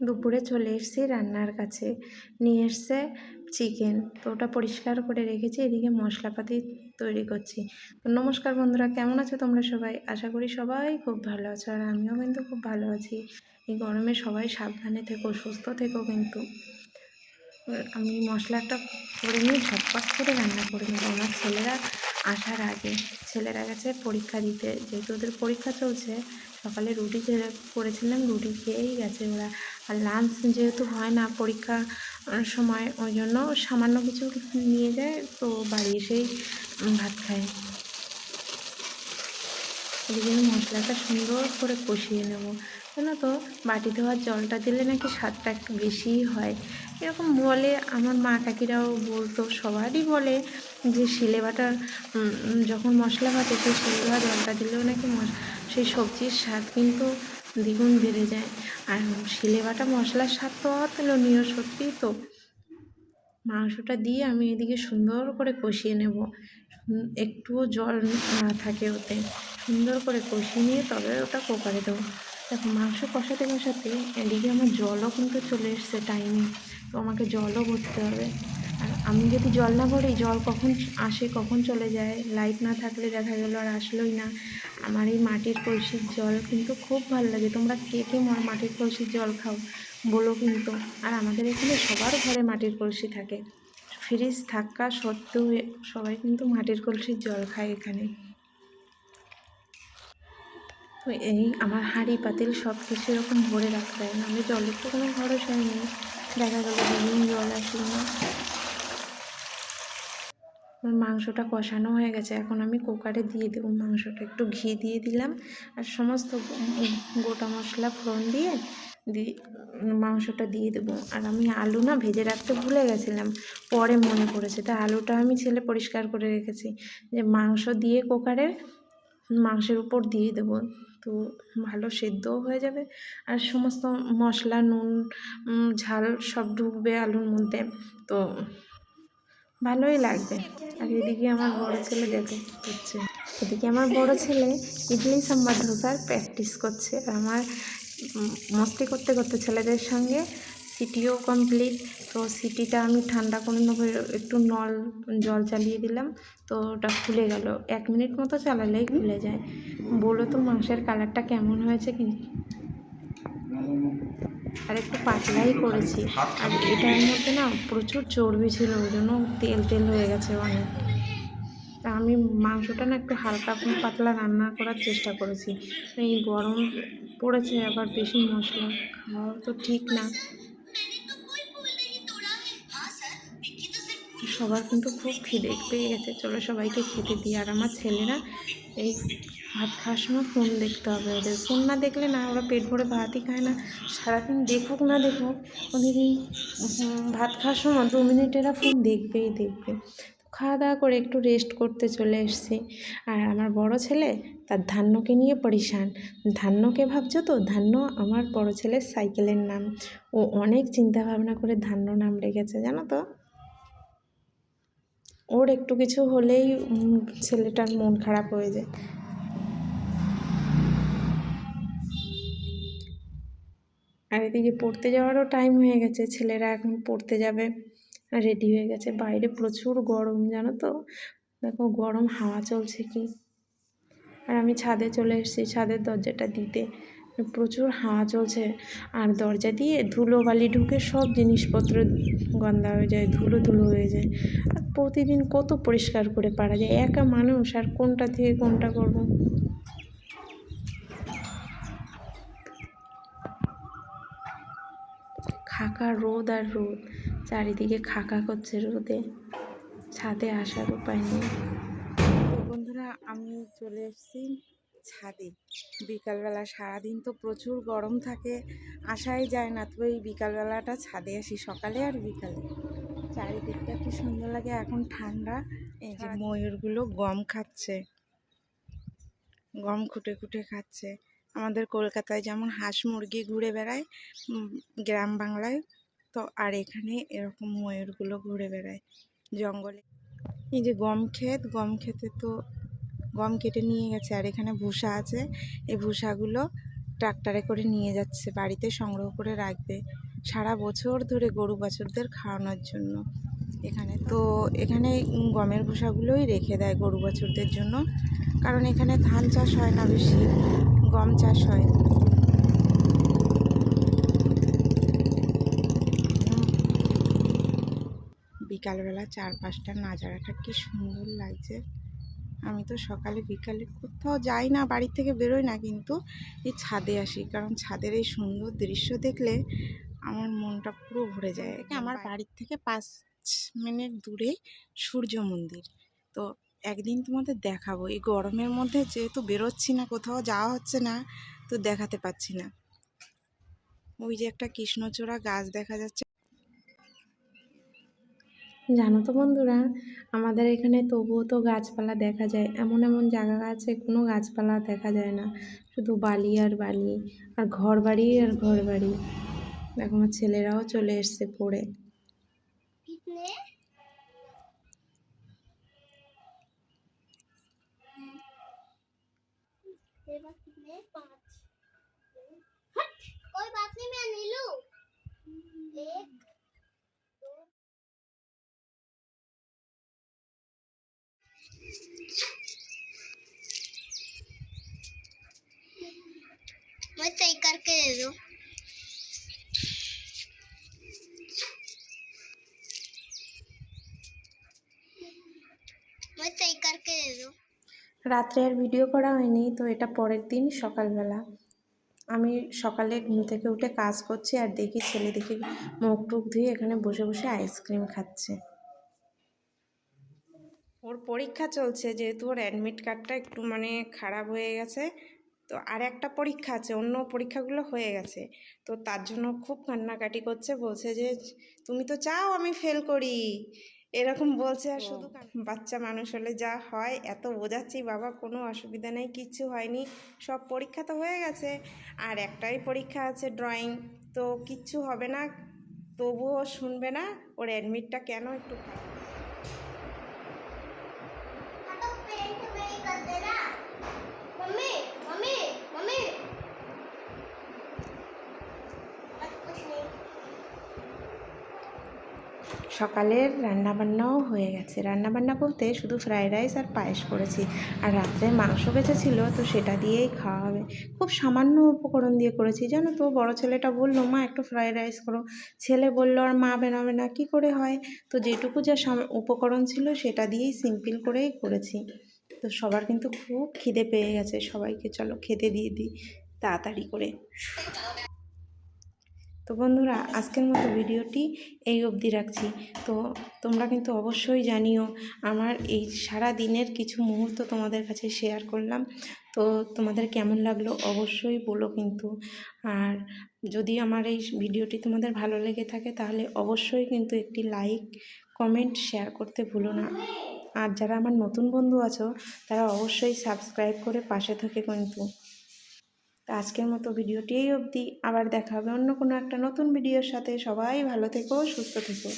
দুপুরে চলে এসেছি রান্নার কাছে। নিয়ে এসছে চিকেন তো ওটা পরিষ্কার করে রেখেছি, এদিকে মশলাপাতি তৈরি করছি। তো নমস্কার বন্ধুরা, কেমন আছো তোমরা সবাই? আশা করি সবাই খুব ভালো আছো, আর আমিও কিন্তু খুব ভালো আছি। এই গরমে সবাই সাবধানে থেকো, সুস্থ থেকো কিন্তু। আমি মশলাটা করে নিয়ে ঝটপট করে রান্না করে নেব। আমার ছেলেরা আসার আগে, ছেলেরা গেছে পরীক্ষা দিতে। যেহেতু ওদের পরীক্ষা চলছে সকালে রুটি করেছিলাম, রুটি খেয়েই গেছে ওরা। আর লাঞ্চ যেহেতু হয় না পরীক্ষা সময়, ওই জন্য সামান্য কিছু নিয়ে যায়, তো বাড়ি এসেই ভাত খায়। এদিকে মশলাটা সুন্দর করে কষিয়ে নেব। জানো তো বাটি ধোয়ার জলটা দিলে নাকি স্বাদটা একটু বেশিই হয়। এরকম বলে আমার মা কাকিরাও বলতো, সবারই বলে যে শিলে যখন মশলা বাটে সেই শিলে ধোয়া জলটা দিলেও নাকি সেই সবজির স্বাদ কিন্তু দ্বিগুণ বেড়ে যায়। আর শিলে বাটা মশলার স্বাদ তো অতুলনীয়, সত্যিই তো। মাংসটা দিয়ে আমি এদিকে সুন্দর করে কষিয়ে নেব। একটুও জল না থাকে ওতে। সুন্দর করে কষিয়ে নিয়ে তবে ওটা কুকারে দেবো। দেখো মাংস কষাতে কষাতে এদিকে আমার জলও কিন্তু চলে এসছে টাইমে। তো আমাকে জলও ভরতে হবে। আর আমি যদি জল না ভরি, জল কখন আসে, কখন চলে যায়? লাইট না থাকলে দেখা গেলো আর আসলোই না। আমার এই মাটির কলসির জল কিন্তু খুব ভালো লাগে। তোমরা কে কে মাটির কলসির জল খাও বলো কিন্তু। আর আমাদের এখানে সবার ঘরে মাটির কলসি থাকে। ফ্রিজ থাকা সত্ত্বেও সবাই কিন্তু মাটির কলসির জল খায় এখানে। তো এই আমার হাঁড়ি, পাতিল সব কিছু এরকম ভরে রাখতে হয়। নাহলে জলের তো কোনো ভরসাই নেই। দেখা গেলো যেদিন জল আসলো না। মাংসটা কষানো হয়ে গেছে। এখন আমি কুকারে দিয়ে দেবো মাংসটা। একটু ঘি দিয়ে দিলাম আর সমস্ত গোটা মশলা ফোড়ন দিয়ে দিয়ে মাংসটা দিয়ে দেবো। আর আমি আলু না ভেজে রাখতে ভুলে গেছিলাম। পরে মনে পড়েছে। তা আলুটা আমি ছেলে পরিষ্কার করে রেখেছি। যে মাংস দিয়ে কুকারে মাংসের উপর দিয়ে দেবো। তো ভালো সেদ্ধও হয়ে যাবে। আর সমস্ত মশলা, নুন ঝাল সব ঢুকবে আলুর মধ্যে। তো ভালোই লাগবে। আর এদিকে আমার বড় ছেলে দেখো করছে এদিকে আমার বড় ছেলে ইডলি সাম্বার ধোসার প্র্যাকটিস করছে। আর আমার মস্তি করতে করতে ছেলেদের সঙ্গে সিটিও কমপ্লিট তো সিটিটা আমি ঠান্ডা করে নেব একটু নল, জল চালিয়ে দিলাম, তো ওটা খুলে গেল। এক মিনিট মতো চালালেই খুলে যায়। বলো তো মাংসের কালারটা কেমন হয়েছে কি? আর একটু পাতলাই করেছি। আর এটার মধ্যে না প্রচুর চর্বি ছিল, ওই জন্য তেল তেল হয়ে গেছে অনেক। তা আমি মাংসটা না একটু হালকা পাতলা রান্না করার চেষ্টা করেছি। এই গরম পড়েছে, আবার বেশি মশলা খাওয়া তো ঠিক না। সবার কিন্তু খুব খিদে পেয়ে গেছে। চলো সবাইকে খেতে দিই। আর আমার ছেলেরা এই ভাত খাওয়ার সময় ফোন দেখতে হবে ওদের। ফোন না দেখলে না, ওরা পেট ভরে ভাতই খায় না। সারাদিন দেখুক না দেখুক ওদের এই ভাত খাওয়ার সময় দু মিনিট এরা ফোন দেখবেই দেখবে। খাওয়া দাওয়া করে একটু রেস্ট করতে চলে এসেছি। আর আমার বড় ছেলে, তার ধান্যকে নিয়ে পরিশান। ধান্যকে ভাবছ তো? ধান্য আমার বড় ছেলের সাইকেলের নাম। ও অনেক চিন্তা ভাবনা করে ধান্য নাম রেখেছে, জানো তো? ওর একটু কিছু হলেই ছেলেটার মন খারাপ হয়ে যায়। আর এদিকে পড়তে যাওয়ারও টাইম হয়ে গেছে, ছেলেরা এখন পড়তে যাবে রেডি হয়ে গেছে। বাইরে প্রচুর গরম, জানো তো? দেখো, গরম হাওয়া চলছে কি? আর আমি ছাদে চলে এসেছি, ছাদের দরজাটা দিতে। প্রচুর হাওয়া চলছে, আর দরজা দিয়ে ধুলো বালি ঢুকে সব জিনিসপত্র গন্ধা হয়ে যায়, ধুলো ধুলো হয়ে যায়। প্রতিদিন কত পরিষ্কার করে পারা যায়? একা মানুষ, আর কোনটা থেকে কোনটা করব? খাকা রোদ আর রোদ, চারিদিকে খাকা করছে রোদে। ছাদে আসার উপায় নেই। বন্ধুরা, আমি চলে এসেছি ছাদে। বিকালবেলা সারাদিন তো প্রচুর গরম থাকে আসাই যায় না। তো এই বিকালবেলাটা ছাদে আসি সকালে আর বিকালে। চারিদিকটা কি সুন্দর লাগে এখন ঠান্ডা। এই যে ময়ূরগুলো গম খাচ্ছে গম খুঁটে খুঁটে খাচ্ছে। আমাদের কলকাতায় যেমন হাঁস মুরগি ঘুরে বেড়ায় গ্রাম বাংলায় তো আর এখানে এরকম ময়ূরগুলো ঘুরে বেড়ায় জঙ্গলে। এই যে গম ক্ষেত গম ক্ষেতে তো গম কেটে নিয়ে গেছে আর এখানে ভুসা আছে। এই ভুসাগুলো ট্রাক্টরে করে নিয়ে যাচ্ছে বাড়িতে সংগ্রহ করে রাখবে। সারা বছর ধরে গরু বাছুরদের খাওয়ানোর জন্য। এখানে তো এখানে গমের ভুষাগুলোই রেখে দেয় গরু বাছুরদের জন্য। কারণ এখানে ধান চাষ হয় না বেশি, গম চাষ হয়। বিকালবেলা চার চারপাশটা নাজারাটা কি সুন্দর লাগছে। আমি তো সকালে বিকালে কোথাও যাই না, বাড়ি থেকে বেরোই না কিন্তু এই ছাদে আসি। কারণ ছাদের এই সুন্দর দৃশ্য দেখলে আমার মনটা পুরো ভরে যায়। আমার বাড়ির থেকে পাঁচ মিনিট দূরে সূর্য মন্দির। তো একদিন তোমাদের দেখাবো। এই গরমের মধ্যে যেহেতু বেরোচ্ছি না কোথাও যাওয়া হচ্ছে না তো দেখাতে পাচ্ছি না। ওই যে একটা কৃষ্ণচূড়া গাছ দেখা যাচ্ছে। জানো তো বন্ধুরা আমাদের এখানে তবুও তো গাছপালা দেখা যায়। এমন এমন জায়গা আছে কোনো গাছপালা দেখা যায় না। শুধু বালি আর বালি আর ঘর বাড়ি আর ঘর বাড়ি দেখো আমার ছেলেরাও চলে এসছে পড়ে कितने तेरे पास कितने पाँच हट कोई बात नहीं मैं नहीं लूं एक दो मैं सही करके दे दो রাত্রে আর ভিডিও করা হয়নি, তো এটা পরের দিন সকালবেলা। আমি সকালে ঘুম থেকে উঠে কাজ করছি আর দেখি ছেলে দেখি মুখ টুক ধুয়ে এখানে বসে বসে আইসক্রিম খাচ্ছে। ওর পরীক্ষা চলছে, যেহেতু ওর অ্যাডমিট কার্ডটা একটু মানে খারাপ হয়ে গেছে, তো আর একটা পরীক্ষা আছে, অন্য পরীক্ষাগুলো হয়ে গেছে। তো তার জন্য খুব কান্নাকাটি করছে, বলছে যে, তুমি তো চাও আমি ফেল করি। এরকম বলছে আর শুধু বাচ্চা মানুষ হলে যা হয় এত বোঝাচ্ছি বাবা কোনো অসুবিধা নেই কিচ্ছু হয়নি সব পরীক্ষা তো হয়ে গেছে। আর একটাই পরীক্ষা আছে ড্রয়িং তো কিচ্ছু হবে না তবুও শুনবে না ওর অ্যাডমিটটা কেন একটু সকালের রান্নাবান্নাও হয়ে গেছে। রান্নাবান্না বলতে শুধু ফ্রায়েড রাইস আর পায়েস করেছি। আর রাত্রে মাংস বেঁচেছিল তো সেটা দিয়েই খাওয়া হবে। খুব সামান্য উপকরণ দিয়ে করেছি। জানো তো, বড় ছেলেটা বলল, মা, একটু ফ্রায়েড রাইস করো। ছেলে বলল, আর মা বানাবে না কী করে হয়? তো যেটুকু যা উপকরণ ছিল, সেটা দিয়েই সিম্পল করেই করেছি। তো সবার কিন্তু খুব খিদে পেয়ে গেছে। সবাইকে চলো খেতে দিয়ে দিই, তাড়াতাড়ি করে। তো বন্ধুরা, আজকের মতো ভিডিওটি এই অবধি রাখছি। তো তোমরা কিন্তু অবশ্যই জানিও, আমার এই সারা দিনের কিছু মুহূর্ত তোমাদের কাছে শেয়ার করলাম। তো তোমাদের কেমন লাগল অবশ্যই বলো কিন্তু। আর যদি আমার এই ভিডিওটি তোমাদের ভালো লেগে থাকে, তাহলে অবশ্যই কিন্তু একটি লাইক কমেন্ট শেয়ার করতে ভুলো না। আর যারা আমার নতুন বন্ধু আছো, তারা অবশ্যই সাবস্ক্রাইব করে পাশে থাকে কিন্তু। তো আজকের মতো ভিডিওটি এই অবধি। আবার দেখা হবে অন্য কোনো একটা নতুন ভিডিওর সাথে। সবাই ভালো থেকো, সুস্থ থেকো।